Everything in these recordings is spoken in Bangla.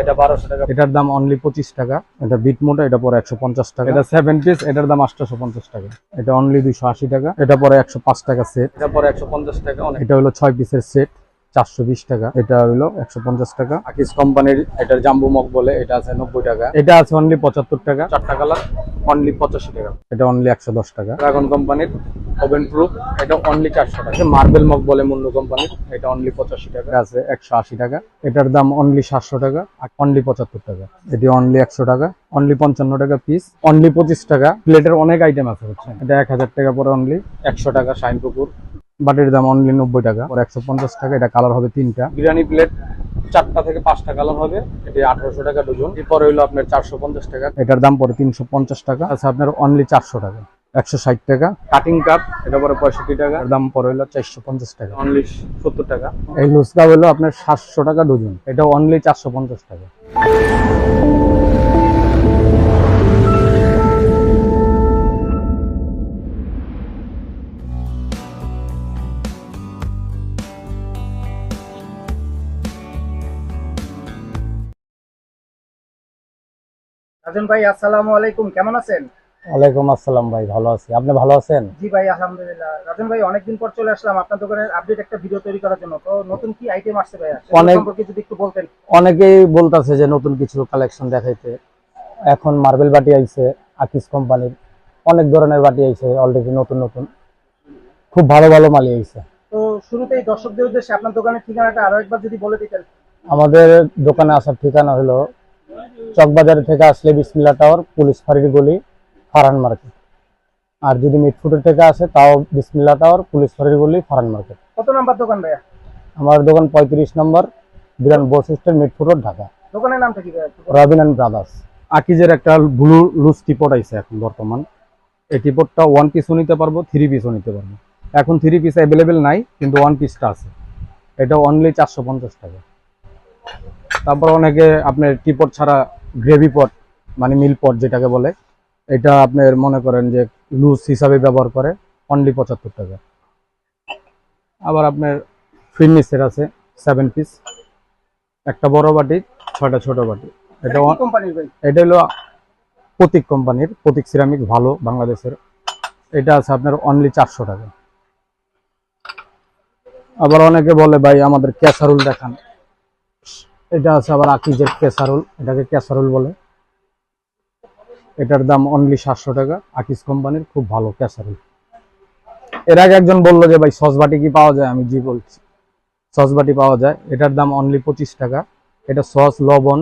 এটা বারোশো টাকা। এটার দাম অনলি পঁচিশ টাকা। এটা বিট মোটা এটা পরে একশো পঞ্চাশ টাকা। এটা সেভেন পিস এটার দাম আটশোশো পঞ্চাশ টাকা। এটা অনলি দুইশো আশি টাকা। এটা পরে একশো পাঁচ টাকা সেট এটা পরে একশো পঞ্চাশ টাকা এটা হলো ছয় পিসের সেট চারশো বিশ টাকা। এটা হলো একশো পঞ্চাশ টাকা। আকিস কোম্পানির এটার জাম্বু মগ বলে এটা আছে নব্বই টাকা। এটা আছে অনলি পঁচাত্তর টাকা। চারটা কালার অনলি পঁচাশি টাকা। এটা অনলি একশো দশ টাকা। ড্রাগন কোম্পানির ওভেন প্রুফ এটা অনলি চারশো টাকা। মার্বেল মগ বলে মুন্নু কোম্পানির এটা অনলি পঁচাশি টাকা। আছে একশো আশি টাকা। এটার দাম অনলি সাতশো টাকা অনলি পঁচাত্তর টাকা। এটি অনলি একশো টাকা অনলি পঞ্চান্ন টাকা পিস অনলি পঁচিশ টাকা। প্লেটের অনেক আইটেম আছে হচ্ছে এটা এক হাজার টাকা পরে অনলি একশো টাকা শাইন পুকুর। বাটির দাম অনলি নব্বই টাকা। আর একশো পঞ্চাশ টাকা এটা কালার হবে তিনটা। বিরিয়ানি প্লেট চারটা থেকে পাঁচটা কালার হবে এটি আঠারোশো টাকা ডজন এরপরে হইল আপনার চারশো পঞ্চাশ টাকা। এটার দাম পরে তিনশো পঞ্চাশ টাকা। আছে আপনার অনলি চারশো টাকা। একশো ষাট টাকা। কাটিং কাপ এটা পরে পঁয়ষট্টি টাকা। দাম পরে হইল চারশো পঞ্চাশ টাকা। অনলি সত্তর টাকা। এই লুচকা হইল আপনার সাতশো টাকা ডজন এটা অনলি চারশো পঞ্চাশ টাকা। রাজন ভাই আসসালামু আলাইকুম কেমন আছেন? ওয়ালাইকুম আসসালাম ভাই ভালো আছি। আপনি ভালো আছেন? জি ভাই আলহামদুলিল্লাহ। রাজন ভাই অনেকদিন পর চলে আসলাম আপনার দোকানের আপডেট একটা ভিডিও তৈরি করার জন্য। তো নতুন কি আইটেম আসছে সেগুলো অনেক- সম্পর্কে যদি একটু বলতেন। অনেকেই বলতাছে যে নতুন কিছু কালেকশন দেখাইতে। এখন মার্বেল বাটি আইছে আকিস কোম্পানির অনেক ধরনের বাটি আইছে অলরেডি নতুন নতুন। খুব ভালো ভালো মালি আইছে। তো শুরুতেই দর্শকদের উদ্দেশ্যে আপনার দোকানের ঠিকানাটা আরও একবার যদি বলে দিতেন। আমাদের দোকানে আসার ঠিকানা হলো চকবাজার থেকে আসলে বিসমিল্লা টাওয়ার পুলিশ ফাঁড়ির গলি ফারান মার্কেট। আর যদি মিটফুটের থেকে আসে তাও বিসমিল্লা টাওয়ার পুলিশ ফাঁড়ির গলি ফারান মার্কেট। কত নাম্বার দোকান ভাইয়া? আমার দোকান পঁয়ত্রিশ নম্বর বিরান স্ট্যান্ড মিটফুট রোড ঢাকা। দোকানের নামটা কি ভাইয়া? Robin and brothers. আকিজের একটা ব্লু লুজ টিপট আইছে এখন বর্তমান। এই টিপটটা ওয়ান পিসও নিতে পারব থ্রি পিসও নিতে পারব। এখন থ্রি পিস অ্যাভেলেবেল নাই কিন্তু ওয়ান পিসটা আছে। এটা অনলি চারশো পঞ্চাশ টাকা। তারপর অনেকে আপনার টিপট ছাড়া গ্রেভি পট মানে মিল পট যেটাকে বলে এটা আপনার মনে করেন যে লুজ হিসাবে ব্যবহার করে অনলি পঁচাত্তর টাকা। আবার আপনার ফিনিসের আছে সেভেন পিস একটা বড় বাটি ছয়টা ছোট বাটি। এটা এটা হলো প্রতীক কোম্পানির প্রতীক সিরামিক ভালো বাংলাদেশের। এটা আছে আপনার অনলি চারশো টাকা। আবার অনেকে বলে ভাই আমাদের ক্যাসারুল দেখান। এটা আছে আবার আকিজের ক্যাসারুল এটাকে ক্যাসারুল বলে। এটার দাম অনলি সাতশো টাকা। আকিজ কোম্পানির খুব ভালো ক্যাসারুল। এর আগে একজন বলল যে ভাই সসবাটি কি পাওয়া যায়? আমি জি বলছি। সসবাটি পাওয়া যায়। এটার দাম অনলি পঁচিশ টাকা। এটা সস লবণ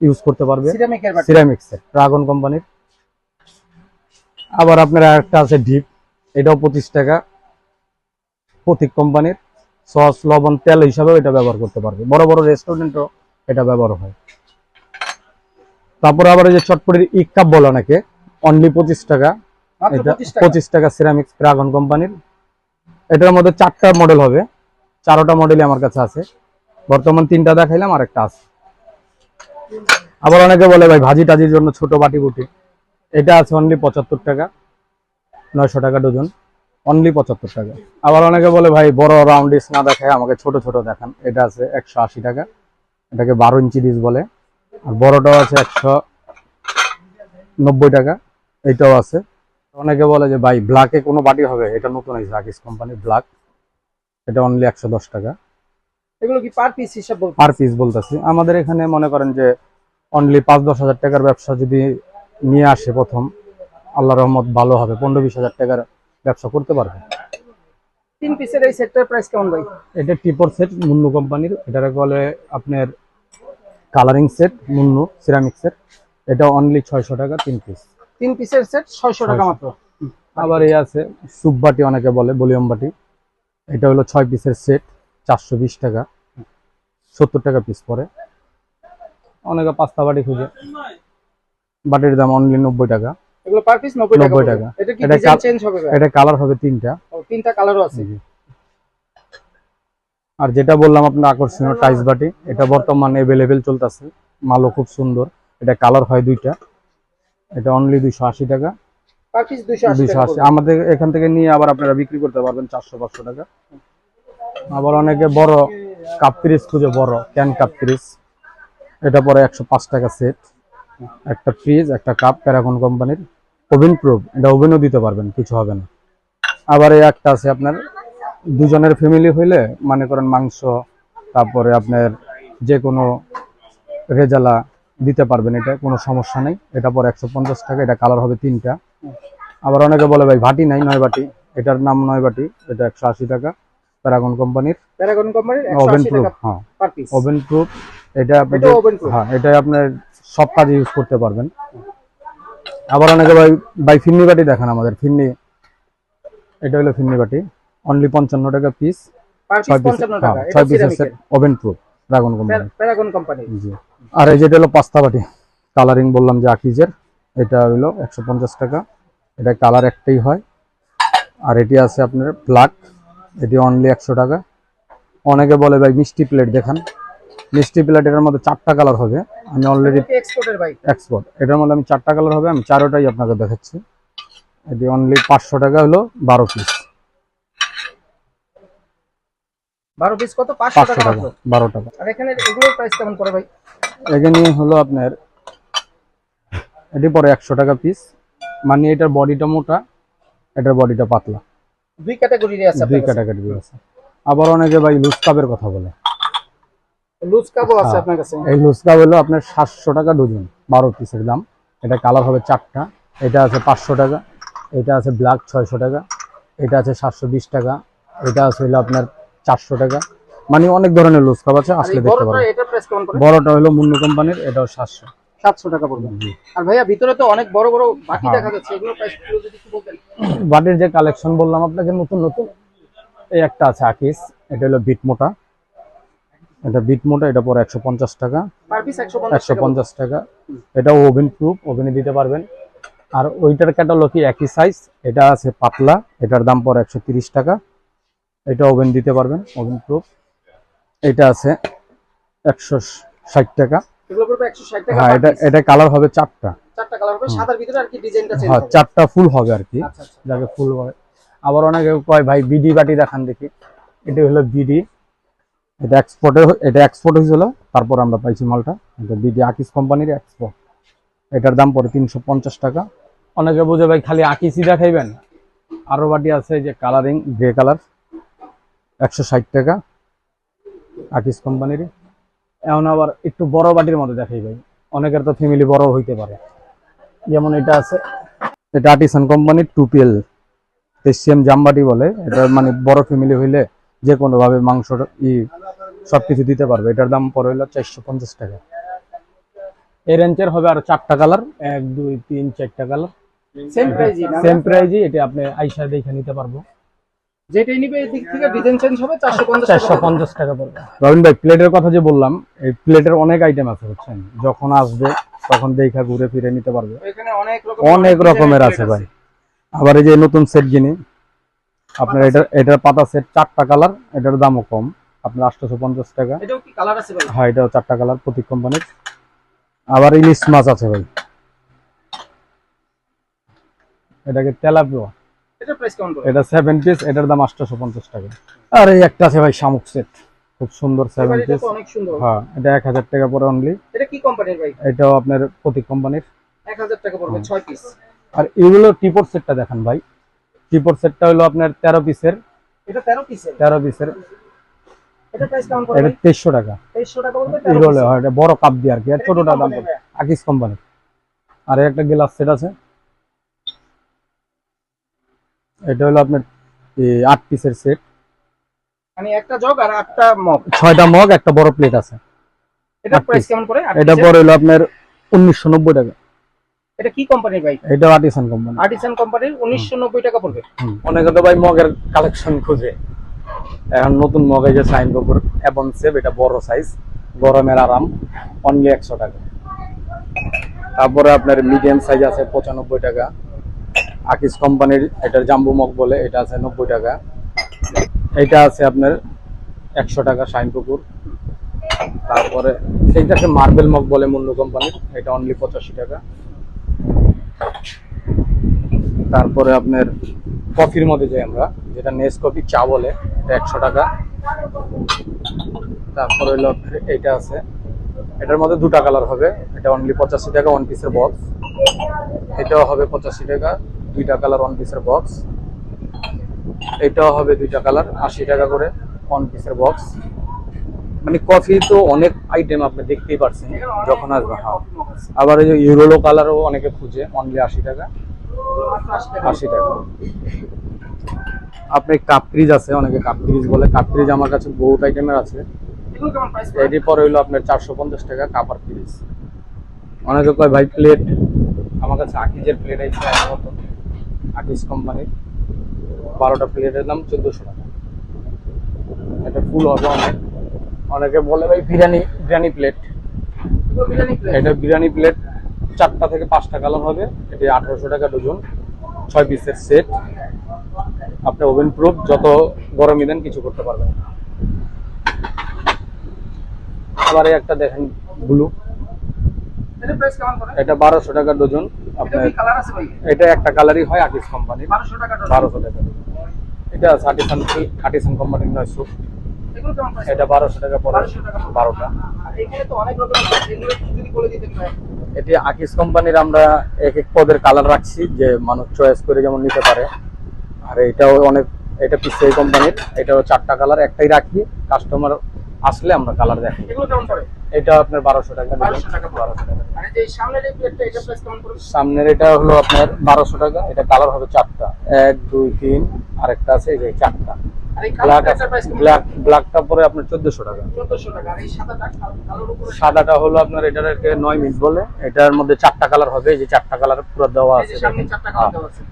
ইউজ করতে পারবে। সিরামিক্সের ড্রাগন কোম্পানির। আবার আপনার একটা আছে ডিপ এটাও পঁচিশ টাকা। প্রতীক কোম্পানির। সস লবণ তেল হিসাবেও এটা ব্যবহার করতে পারবে। বড় বড় রেস্টুরেন্টও এটা ব্যবহার হয়। তারপরে আবার এই যে চটপটির ইক কাপ বলে অনেকে অনলি পঁচিশ টাকা। এটা 25 টাকা? পঁচিশ টাকা সিরামিক্স ড্রাগন কোম্পানির এটার মধ্যে চারটা মডেল হবে। চারোটা মডেলই আমার কাছে আছে। বর্তমান তিনটা দেখাইলাম আর একটা আছে। আবার অনেকে বলে ভাই ভাজি টাজির জন্য ছোট বাটি বুটি এটা আছে অনলি পঁচাত্তর টাকা নয়শো টাকা ডজন। অনলি পঁচাত্তর টাকা। আবার অনেকে বলে ভাই বড় রাউন্ড ডিস না দেখায় আমাকে ছোট ছোট দেখান। এটা আছে একশো আশি টাকা। এটাকে বারো ইঞ্চি ডিস বলে। আর বড়টাও আছে একশো নব্বই টাকা। এইটাও আছে। অনেকে বলে যে ভাই ব্ল্যাকে কোনো বাটি হবে? এটা নতুন আছে রাকিস কোম্পানির ব্ল্যাক এটা অনলি একশো দশ টাকা। এগুলো কি পার পিস হিসাব পার পিস বলতেছি। আমাদের এখানে মনে করেন যে অনলি পাঁচ দশ হাজার টাকার ব্যবসা যদি নিয়ে আসে প্রথম আল্লাহ রহমত ভালো হবে। পনেরো বিশ হাজার টাকার ব্যবসা করতে পারবে? তিন পিসের এই সেটটার প্রাইস কেমন ভাই? এটা টিপর সেট মুন্নু কোম্পানির। এটাকে বলে আপনার কালারিং সেট মুন্নু সিরামিক সেট এটা অনলি ছয়শো টাকা তিন পিস তিন পিসের সেট ছয়শো টাকা 600 মাত্র। আবার এই আছে সুপ বাটি অনেকে বলে ভলিউম বাটি। এটা হলো ছয় পিসের সেট চারশো বিশ টাকা। সত্তর টাকা পিস পরে অনেকে পাস্তা বাটি খুঁজে। বাটির দাম অনলি নব্বই টাকা। এগুলো পার পিস নব্বই টাকা 90 টাকা। এটা কি ডিজাইন চেঞ্জ হবে এটা কালার হবে তিনটা। ও, তিনটা কালারও আছে। আর যেটা বললাম আপনার আকর্ষণীয় টাইস বাটি এটা বর্তমানে অ্যাভেলেবেল চলতেছে। মালও খুব সুন্দর। এটা কালার হয় দুইটা। এটা অনলি দুইশো আশি টাকা। পার পিস দুইশো আশি দুইশো টাকা আশি। পড়বে। আমাদের এখান থেকে নিয়ে আবার আপনারা বিক্রি করতে পারবেন চারশো পাঁচশো টাকা। আবার অনেকে বড় কাপ পিরিস খুঁজে বড় ক্যান কাপ পিরিস এটা পরে একশো পাঁচ টাকা সেট একটা ফ্রিজ একটা কাপ প্যারাগন কোম্পানির ওভেন প্রুফ এটা ওভেনও দিতে পারবেন কিছু হবে না। আবার এই একটা আছে আপনার দুজনের ফ্যামিলি হইলে মনে করেন মাংস তারপরে আপনার যে কোনো রেজালা দিতে পারবেন এটা কোনো সমস্যা নেই। এটা পরে একশো পঞ্চাশ টাকা এটা কালার হবে তিনটা। আবার অনেকে বলে ভাই ভাটি নাই নয় বাটি এটার নাম নয় বাটি এটা একশো আশি টাকা প্যারাগন কোম্পানির। প্যারাগন কোম্পানির ওভেন প্রুফ হ্যাঁ। ওভেন প্রুফ এটা হ্যাঁ এটা আপনার সব কাজে ইউজ করতে পারবেন। আবার অনেকে ভাই ভাই ফিন্নি বাটি দেখান আমাদের ফিন্নি। এটা হলো ফিন্নি বাটি। অনলি পঞ্চান্ন টাকা পিস ছয় পিস 55 টাকা ছয় পিসের সিরামিকের oven proof dragon company Paragon কোম্পানির জি। আর এই যেটা হলো পাস্তা বাটি কালারিং বললাম যে আকিজের এটা হলো একশো পঞ্চাশ টাকা। এটা কালার একটাই হয়। আর এটি আছে আপনার ব্ল্যাক এটি অনলি একশো টাকা। অনেকে বলে ভাই মিষ্টি প্লেট দেখান। মিষ্টি প্লেট এটার মধ্যে চারটা কালার হবে। আমি অলরেডি এক্সপোর্টের ভাই এক্সপোর্ট এটার মধ্যে আমি চারটা কালার হবে আমি চারোটাই আপনাকে দেখাচ্ছি। এটি অনলি পাঁচশো টাকা হলো বারো পিস 12 পিস কত? পাঁচশো টাকা টাকা বারো টাকা। আর এখানে এগুলোর প্রাইস কেমন করে ভাই? এখানে হলো আপনার এটি পরে একশো টাকা পিস মানে এটার বডিটা মোটা এটার বডিটা পাতলা। দুই ক্যাটাগরির আছে দুই ক্যাটাগরি আছে। আবার অনেকে ভাই লুজ কাপের কথা বলে। লুজ কাপও আছে হ্যাঁ। আপনার কাছে? এই লুজ কাপ হলো আপনার সাতশো টাকা ডজন পিসের দাম। এটা কালার হবে চারটা। এটা আছে পাঁচশো টাকা এটা আছে ব্ল্যাক টাকা এটা আছে সাতশো বিশ টাকা এটা আছে হলো আপনার চারশো টাকা। মানে অনেক ধরনের লুজ কাপ আছে আসলে দেখতে বড়টা পারবেন এটা প্রাইস কেমন করে বড়টা হলো মুন্নু কোম্পানির এটাও সাতশো। 700 টাকা পড়বে। আর ভাইয়া ভিতরে তো অনেক বড় বড় বাটি হ্যাঁ। দেখা যাচ্ছে এগুলো প্রাইস যদি একটু বলতেন? বাটির যে কালেকশন বললাম আপনাকে নতুন নতুন এই একটা আছে আকিস এটা হলো বিট মোটা এটা বিট মোটা এটা পরে একশো পঞ্চাশ টাকা। পার পিস 150 একশো পঞ্চাশ টাকা। এটা ওভেন প্রুফ ওভেনে দিতে পারবেন। আর ওইটার ক্যাটালগ কি একই সাইজ এটা আছে পাতলা এটার দাম পরে একশো তিরিশ টাকা। এটা ওভেন দিতে পারবেন ওভেন প্রুফ। এটা আছে একশো ষাট টাকা। এগুলো পড়বে 160 টাকা হ্যাঁ এটা এটা কালার হবে চারটা। হবে চেঞ্জ হ্যাঁ চারটা ফুল হবে আর কি আচ্ছা আচ্ছা। যাকে ফুল বলে। আবার অনেকে কয় ভাই বিডি বাটি দেখান দেখি। এটা হলো বিডি। এটা এক্সপোর্টে এটা এক্সপোর্ট হয়েছিল, তারপর আমরা পাইছি মালটা। এটা বিডি আকিস কোম্পানির এক্সপোর্ট এটার দাম পড়ে তিনশো পঞ্চাশ টাকা। অনেকে বুঝে ভাই, খালি আকিসই দেখাইবেন? আরও বাটি আছে যে কালারিং গ্রে কালার একশো ষাট টাকা। আকিস কোম্পানির। এমন আবার একটু বড় বাটির মধ্যে দেখাই, ভাই। অনেকের তো ফ্যামিলি বড় হইতে পারে। যেমন এটা আছে, এটা আর্টিসান কোম্পানির টুপিএল এশিয়াম জামবাটি বলে। এটা মানে বড় ফ্যামিলি হইলে যে কোনো ভাবে মাংস ই সবকিছু দিতে পারবে। এটার দাম পরে হলো চারশো পঞ্চাশ টাকা। এই রেঞ্জের হবে আর চারটা কালার এক দুই তিন চারটা কালার সেম প্রাইজই এটা আপনি আইসা দেখে নিতে পারব। যেটাই নিবে এদিক থেকে ডিজাইন চেঞ্জ হবে 450 চারশো টাকা পড়বে। রবিন ভাই প্লেটের কথা যে বললাম এই প্লেটের অনেক আইটেম আছে বুঝছেন? যখন আসবে তখন দেখা ঘুরে ফিরে নিতে পারবে। এখানে অনেক রকম অনেক রকমের আছে ভাই। আবার এই যে নতুন সেট যিনি আপনার এটা এটার পাতা সেট চারটা কালার এটার দামও কম। আপনার আটশোশো পঞ্চাশ টাকা হ্যাঁ এটাও চারটা কালার কোম্পানির আবার ইলিশ মাছ আছে ভাই। এটাকে তেলাপিয়া। এটা সেভেন পিস এটার দাম আটশোশো পঞ্চাশ টাকা। আর এই একটা আছে ভাই শামুক সেট খুব সুন্দর সেভেন পিস হ্যাঁ এটা এক হাজার টাকা পরে অনলি এটা কি কোম্পানির ভাই? এটাও আপনার প্রতীক কোম্পানির 1000 টাকা পড়বে 6 পিস আর এগুলো টিপোর সেটটা দেখান ভাই। টিপোর সেটটা হলো আপনার তেরো পিসের এটা 13 পিসের তেরো পিসের এটা প্রাইস কেমন এটা পড়বে? তেইশশো টাকা। 2300 টাকা বলতে এই রোলে হয় এটা বড় কাপ দিয়ে আর কি আর ছোটটা দাম আকিস কোম্পানির আর একটা গ্লাস সেট আছে। এটা হলো আপনার আট পিসের সেট মানে একটা জগ আর আটটা মগ। ছয়টা মগ একটা বড় প্লেট আছে। এটা প্রাইস কেমন করে এটা? হলো আপনার নব্বই টাকা। এটা কি কোম্পানির ভাই? এটা আর্টিসান কোম্পানি আর্টিসান কোম্পানির 1990 টাকা পড়বে। অনেকে তো ভাই মগের কালেকশন খুঁজে। এখন নতুন মগ যে সাইন বকুর এবং সেভ এটা বড় সাইজ গরমের আরাম অনলি একশো টাকা। তারপরে আপনার মিডিয়াম সাইজ আছে পঁচানব্বই টাকা। আকিস কোম্পানির এটার জাম্বু মগ বলে, এটা আছে নব্বই টাকা। এটা আছে আপনার একশো টাকা শাইন পুকুর তারপরে এইটা আছে মার্বেল মগ বলে মুন্নু কোম্পানির এটা অনলি পঁচাশি টাকা। তারপরে আপনার কফির মধ্যে যাই আমরা, যেটা নেস কফি চা বলে একশো টাকা। তারপরে আপনার এইটা আছে। এটার মধ্যে দুটা কালার হবে। এটা অনলি পঁচাশি টাকা ওয়ান পিসের বক্স এটাও হবে পঁচাশি টাকা, দুইটা কালার ওয়ান পিসের বক্স এটাও হবে দুইটা কালার, আশি টাকা করে ওয়ান পিসের বক্স মানে কফি তো অনেক আইটেম আপনি দেখতেই পারছেন যখন আসবে হ্যাঁ। আবার এই যে ইউরোলো কালারও অনেকে খুঁজে অনলি আশি টাকা। আশি টাকা। আপনি কাপ ফ্রিজ আছে অনেকে কাপ ফ্রিজ বলে। কাপ ফ্রিজ আমার কাছে বহুত আইটেমের আছে। এটি পরে হইল আপনার চারশো পঞ্চাশ টাকা কাপার ফ্রিজ অনেকে কয় ভাই প্লেট আমার কাছে আকিজের প্লেট আছে আকিজ কোম্পানির বারোটা প্লেটের দাম চোদ্দোশো টাকা। এটা ফুল হবে অনেক। অনেকে বলে ভাই বিরিয়ানি বিরিয়ানি প্লেট বিরিয়ানি প্লেট এটা বিরিয়ানি প্লেট চারটা থেকে পাঁচটা কালার হবে। এটি আঠারোশো টাকা ডজন ছয় পিসের সেট আপনি ওভেন প্রুফ যত গরমই দেন কিছু করতে পারবেন। আবার একটা দেখেন ব্লু। এটা বারোশো টাকা ডজন। এটা একটা কালারই হয় আর্টিস কোম্পানির 1200 টাকা ডজন। বারোশো টাকা। এটা আছে আর্টিসান আর্টিসান কোম্পানির নয় সুপ এটা বারোশো টাকা পড়ে। 1200 টাকা পড়ে। বারোটা। এটি আকিস কোম্পানির আমরা এক এক পদের কালার রাখছি যে মানুষ চয়েস করে যেমন নিতে পারে। আর এটাও অনেক এটা পিসিআই কোম্পানির এটাও চারটা কালার একটাই রাখি কাস্টমার আসলে আমরা কালার দেখি এটা আপনার বারোশো টাকা দিবেন। 1200 টাকা পড়ে। বারোশো টাকা। আর এই যে সামনের এটা হলো আপনার বারোশো টাকা এটা কালার হবে চারটা। এক দুই তিন আরেকটা আছে এই যে চারটা। ব্ল্যাকটা পরে আপনার চোদ্দশো টাকা। 1400 টাকা। আর এই সাদাটা হলো আপনার এটাকে নয় মিনিট বলে। এটার মধ্যে চারটা কালার হবে এই যে চারটা কালার পুরো হ্যাঁ, দেওয়া আছে।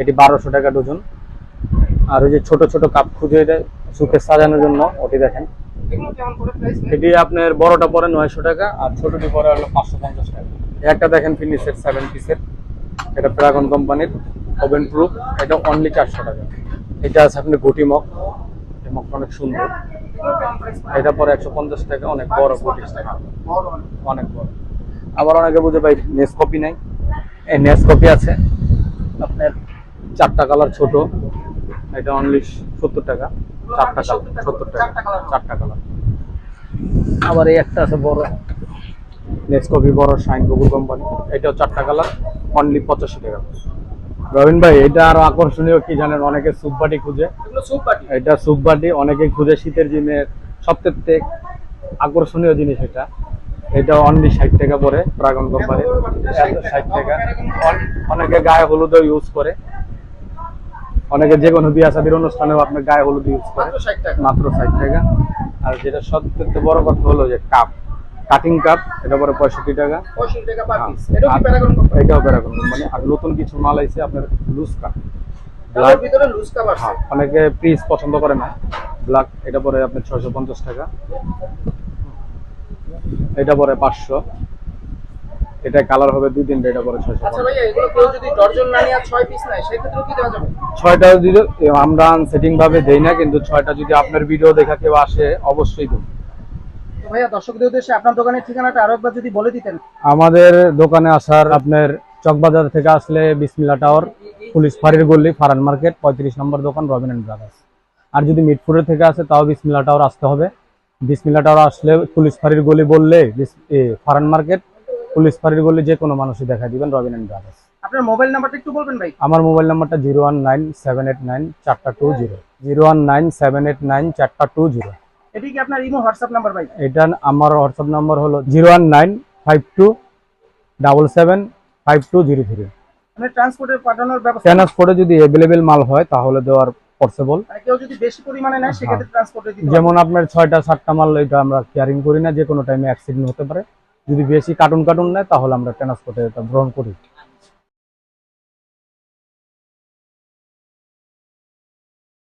এটি বারোশো টাকা ডজন। আর ওই যে ছোট ছোট কাপ খুঁজে সুপে সাজানোর জন্য, ওটি দেখেন। এটি আপনার বড়টা পরে নয়শো টাকা, আর ছোটটি পরে হলো পাঁচশো পঞ্চাশ টাকা। একটা দেখেন ফিনিশের সেভেন পিসের এটা প্রাগন কোম্পানির ওভেন প্রুফ এটা অনলি চারশো টাকা। এটা আছে আপনি গুটি মগ। এই মগটা অনেক সুন্দর। এটা পরে একশো পঞ্চাশ টাকা, অনেক বড় গুটি। অনেক বড়। আবার অনেকে বুঝে ভাই নেস কপি নাই? এই নেস কপি আছে। আপনার চারটা কালার ছোট। এটা অনলি সত্তর টাকা। চারটা কালার সত্তর টাকা। চারটা কালার আবার এই একটা আছে বড়। নেক্সট কপি বড় শাইন বকুল কোম্পানি এটাও চারটা কালার অনলি পঁচাশি টাকা। রবিন ভাই এটা আরও আকর্ষণীয় কি জানেন? অনেকে সুপ বাটি খুঁজে। এটা সুপ বাটি। অনেকেই খুঁজে শীতের দিনের সবথেকে আকর্ষণীয় জিনিস এটা। এটা অনলি ষাট টাকা পরে ড্রাগন কোম্পানি ষাট টাকা। অনেকে গায়ে হলুদও ইউজ করে। অনেকে যে কোনো বিয়া শাদির অনুষ্ঠানেও আপনার গায়ে হলুদ ইউজ করে। মাত্র 60 টাকা। মাত্র ষাট টাকা। আর যেটা সবথেকে বড় কথা হলো যে কাপ কাটিং কাপ এটা পরে পঁয়ষট্টি টাকা। 65 টাকা পার হ্যাঁ। এটা কি আর- এটাও প্যারাগন কোম্পানি আর নতুন কিছু মাল আইছে আপনার লুজ কাপ হ্যাঁ, অনেকে পিস পছন্দ করে না। ব্ল্যাক এটা পরে আপনার ছয়শো পঞ্চাশ টাকা। এটা পরে পাঁচশো। এটা কালার হবে দুই তিনটা এটা পরে ছয়শো আচ্ছা ভাইয়া এগুলো কেউ যদি ডর্জন না নিয়ে 6 পিস নেয় কি দেওয়া যাবে? ছয়টা যদি আমরা সেটিং ভাবে দেই না কিন্তু ছয়টা যদি আপনার ভিডিও দেখা কেউ আসে অবশ্যই দেব। তো ভাইয়া দর্শকদের উদ্দেশ্যে আপনার দোকানের ঠিকানাটা আরও একবার যদি বলে দিতেন। আমাদের দোকানে আসার আপনার চকবাজার থেকে আসলে বিসমিল্লা টাওয়ার পুলিশ ফাঁড়ির গল্লি ফারান মার্কেট পঁয়ত্রিশ নম্বর দোকান রবিন অ্যান্ড ব্রাদার্স। আর যদি মিটপুরের থেকে আসে তাও বিসমিল্লা টাওয়ার আসতে হবে। বিসমিল্লা টাওয়ার আসলে পুলিশ ফাঁড়ির গলি বললে ফারান মার্কেট পুলিশ ফাঁড়ির গলি যে কোনো মানুষই দেখা দিবেন রবিন অ্যান্ড ব্রাদার্স আপনার মোবাইল নাম্বারটা একটু বলবেন ভাই। আমার মোবাইল নাম্বারটা zero one nine seven eight nine চারটা two zero. Zero one nine seven eight nine চারটা টু জিরো। এটি কি আপনার ইমো হোয়াটসঅ্যাপ নাম্বার ভাই? এটা আমার হোয়াটসঅ্যাপ নাম্বার হলো zero one nine five two double seven five two zero three. মানে পাঠানোর ব্যবস্থা ট্রান্সপোর্টে যদি অ্যাভেলেবেল মাল হয় তাহলে দেওয়ার পসিবল মানে কেউ যদি বেশি পরিমাণে নেয় সেক্ষেত্রে ট্রান্সপোর্টে দিতে যেমন আপনার ছয়টা সাতটা মাল এটা আমরা কেয়ারিং করি না যে কোনো টাইমে অ্যাক্সিডেন্ট হতে পারে। যদি বেশি কার্টুন কার্টুন নেয় তাহলে আমরা ট্রান্সপোর্টে গ্রহণ করি।